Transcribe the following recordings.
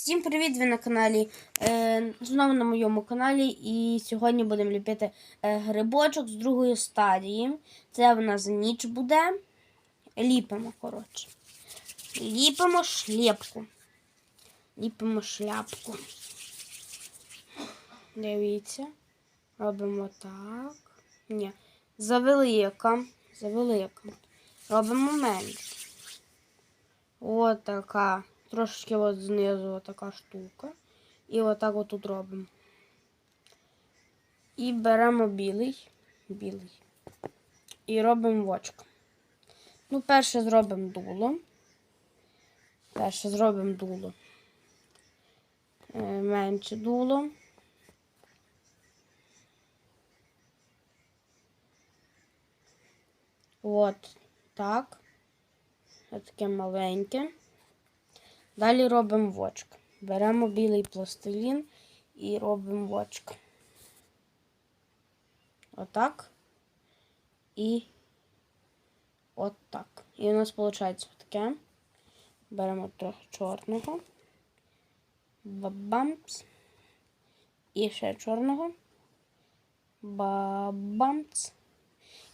Всім привіт! Ви на каналі. Е, знову на моєму каналі. І сьогодні будемо ліпити е, грибочок з другої стадії. Це в нас ніч буде. Ліпимо, коротше. Ліпимо шлепку. Ліпимо шляпку. Дивіться. Робимо так. Ні. Завелика. Завелика. Робимо менше. От така. Трошечки от знизу така штука. І отак от тут робимо. І беремо білий. Білий. І робимо вочко. Ну, перше зробимо дуло. Перше зробимо дуло. Е, менше дуло. От так. Ось таке маленьке. Далі робимо вочк. Беремо білий пластилін і робимо вочк. Отак. І отак. І у нас виходить таке. Беремо трохи чорного. Бабамц. І ще чорного. Бабамц.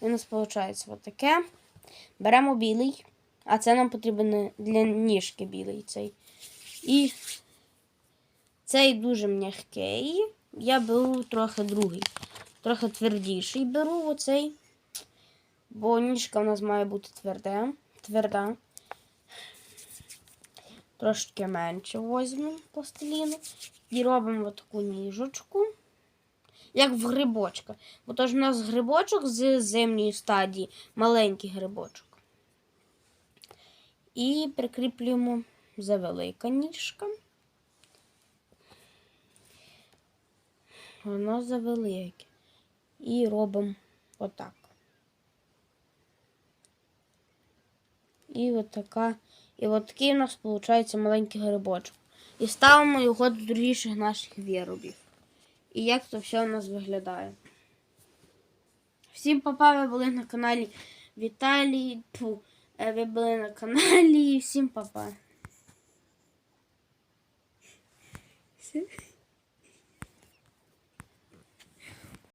І у нас виходить отаке. Беремо білий. А це нам потрібен для ніжки білий цей. І цей дуже м'який. Я беру трохи другий. Трохи твердіший беру оцей. Бо ніжка у нас має бути тверда. тверда. Трошки менше візьмемо пластиліну. І робимо таку ніжечку. Як в грибочка. Бо тож у нас грибочок з зимньої стадії, маленький грибочок. І прикріплюємо завелика ніжка. Воно завелике. І робимо отак. І отака. І от такий у нас виходить маленький грибочок. І ставимо його до другіших наших виробів. І як це все у нас виглядає. Всім папа, ви були на каналі Віталій. Тьфу. Е, Ви були на каналі. Всім па-па.